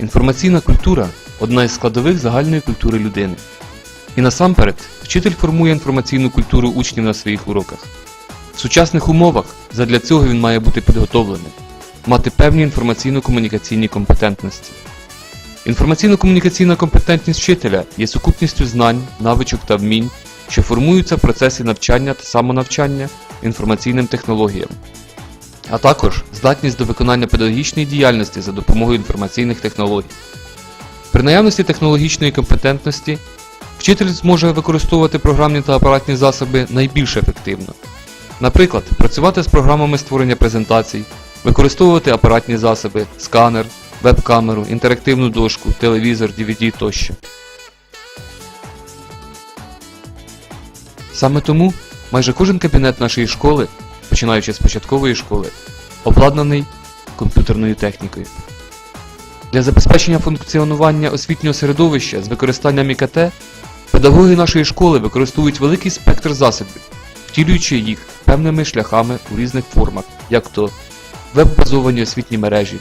Інформаційна культура одна із складових загальної культури людини. І насамперед, вчитель формує інформаційну культуру учнів на своїх уроках. В сучасних умовах задля цього він має бути підготовленим, мати певні інформаційно-комунікаційні компетентності. Інформаційно-комунікаційна компетентність вчителя є сукупністю знань, навичок та вмінь, що формуються в процесі навчання та самонавчання інформаційним технологіям, а також здатність до виконання педагогічної діяльності за допомогою інформаційних технологій. При наявності технологічної компетентності вчитель зможе використовувати програмні та апаратні засоби найбільш ефективно. Наприклад, працювати з програмами створення презентацій, використовувати апаратні засоби, сканер, веб-камеру, інтерактивну дошку, телевізор, DVD тощо. Саме тому майже кожен кабінет нашої школи, починаючи з початкової школи, обладнаний комп'ютерною технікою. Для забезпечення функціонування освітнього середовища з використанням ІКТ педагоги нашої школи використовують великий спектр засобів, втілюючи їх певними шляхами у різних формах, як то веб-базовані освітні мережі,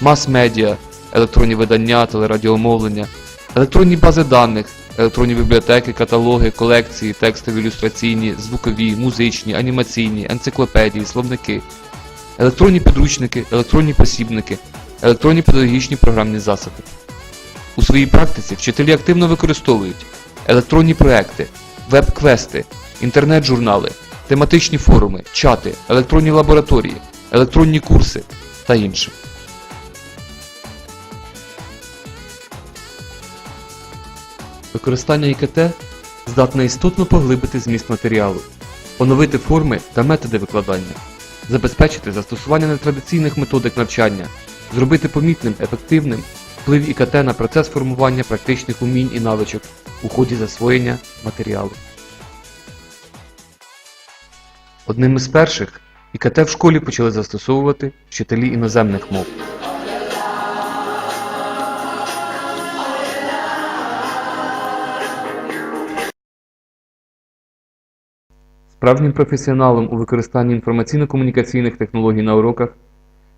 мас-медіа, електронні видання, телерадіомовлення, електронні бази даних, електронні бібліотеки, каталоги, колекції, текстові ілюстраційні, звукові, музичні, анімаційні, енциклопедії, словники, електронні підручники, електронні посібники, електронні педагогічні програмні засоби. У своїй практиці вчителі активно використовують електронні проекти, веб-квести, інтернет-журнали, тематичні форуми, чати, електронні лабораторії, електронні курси та інше. Використання ІКТ здатне істотно поглибити зміст матеріалу, оновити форми та методи викладання, забезпечити застосування нетрадиційних методик навчання, зробити помітним, ефективним вплив ІКТ на процес формування практичних умінь і навичок у ході засвоєння матеріалу. Одним із перших ІКТ в школі почали застосовувати вчителі іноземних мов. Справжнім професіоналом у використанні інформаційно-комунікаційних технологій на уроках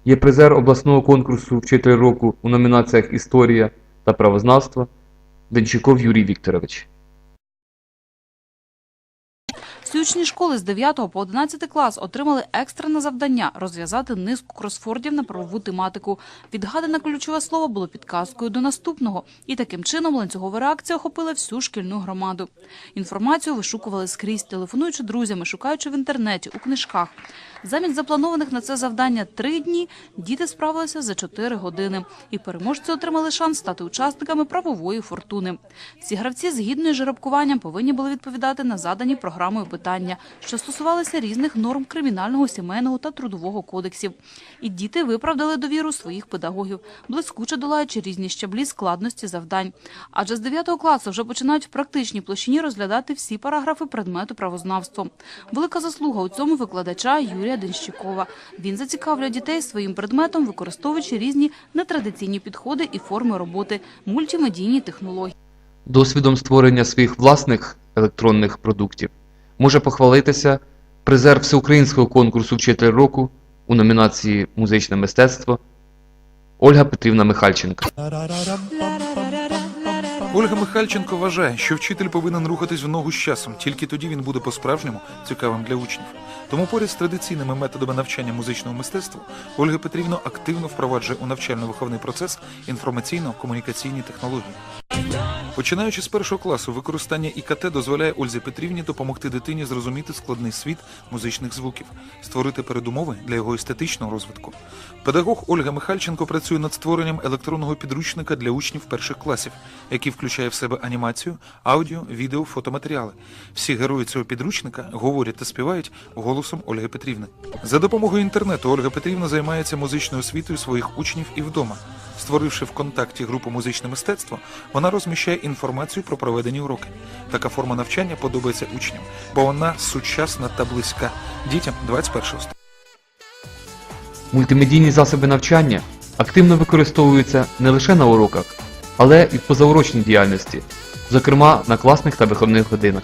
є призер обласного конкурсу Вчитель року у номінаціях Історія та правознавство Денчиков Юрій Вікторович. Всі учні школи з 9 по 11 клас отримали екстрене завдання розв'язати низку кросфордів на правову тематику. Відгадане ключове слово було підказкою до наступного, і таким чином ланцюгова реакція охопила всю шкільну громаду. Інформацію вишукували скрізь, телефонуючи друзями, шукаючи в інтернеті, у книжках. Замість запланованих на це завдання три дні діти справилися за чотири години, і переможці отримали шанс стати учасниками правової фортуни. Всі гравці з гідною жеребкуванням повинні були відповідати на задані програмою питання, що стосувалися різних норм кримінального, сімейного та трудового кодексів. І діти виправдали довіру своїх педагогів, блискуче долаючи різні щаблі складності завдань. Адже з 9 класу вже починають в практичній площині розглядати всі параграфи предмету правознавства. Велика заслуга у цьому викладача Юрія Денщикова. Він зацікавлює дітей своїм предметом, використовуючи різні нетрадиційні підходи і форми роботи, мультимедійні технології. Досвідом створення своїх власних електронних продуктів може похвалитися призер всеукраїнського конкурсу Вчитель року у номінації Музичне мистецтво Ольга Петрівна Михальченка. Ольга Михальченко вважає, що вчитель повинен рухатись в ногу з часом, тільки тоді він буде по-справжньому цікавим для учнів. Тому поряд з традиційними методами навчання музичного мистецтва Ольга Петрівна активно впроваджує у навчально-виховний процес інформаційно-комунікаційні технології. Починаючи з першого класу, використання ІКТ дозволяє Ользі Петрівні допомогти дитині зрозуміти складний світ музичних звуків, створити передумови для його естетичного розвитку. Педагог Ольга Михальченко працює над створенням електронного підручника для учнів перших класів, який включає в себе анімацію, аудіо, відео, фотоматеріали. Всі герої цього підручника говорять та співають голосом Ольги Петрівни. За допомогою інтернету Ольга Петрівна займається музичною освітою своїх учнів і вдома. Створивши ВКонтакті групу музичне мистецтво, вона розміщає інформацію про проведені уроки. Така форма навчання подобається учням, бо вона сучасна та близька дітям 21 століття. Мультимедійні засоби навчання активно використовуються не лише на уроках, але і в позаурочній діяльності, зокрема на класних та виховних годинах.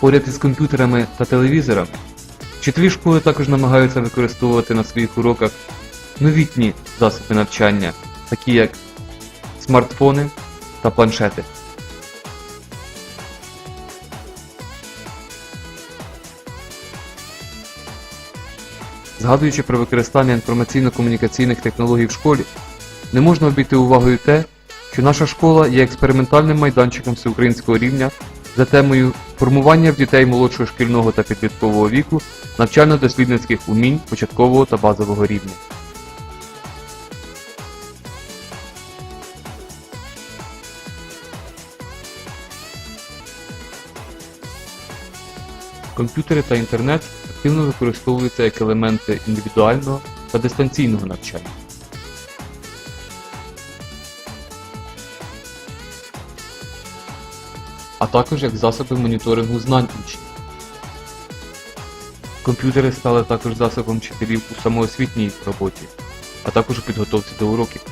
Поряд із комп'ютерами та телевізорами, вчителі школи також намагаються використовувати на своїх уроках новітні засоби навчання, такі як смартфони та планшети. Згадуючи про використання інформаційно-комунікаційних технологій в школі, не можна обійти увагою те, що наша школа є експериментальним майданчиком всеукраїнського рівня за темою формування в дітей молодшого шкільного та підліткового віку навчально-дослідницьких умінь початкового та базового рівня. Комп'ютери та інтернет активно використовуються як елементи індивідуального та дистанційного навчання. А також як засоби моніторингу знань учнів. Комп'ютери стали також засобом вчителів у самоосвітній роботі, а також у підготовці до уроків.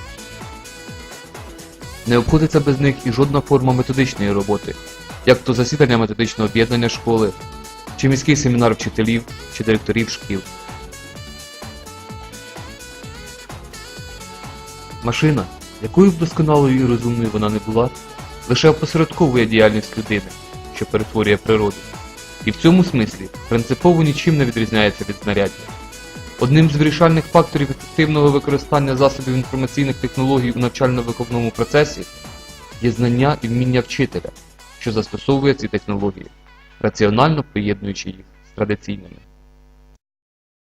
Не обходиться без них і жодна форма методичної роботи, як то засідання методичного об'єднання школи, чи міський семінар вчителів чи директорів шкіл. Машина, якою б досконалою і розумною вона не була, лише опосередковує діяльність людини, що перетворює природу, і в цьому смислі принципово нічим не відрізняється від знаряддя. Одним з вирішальних факторів ефективного використання засобів інформаційних технологій у навчально-виховному процесі є знання і вміння вчителя, що застосовує ці технології, раціонально поєднуючи їх з традиційними.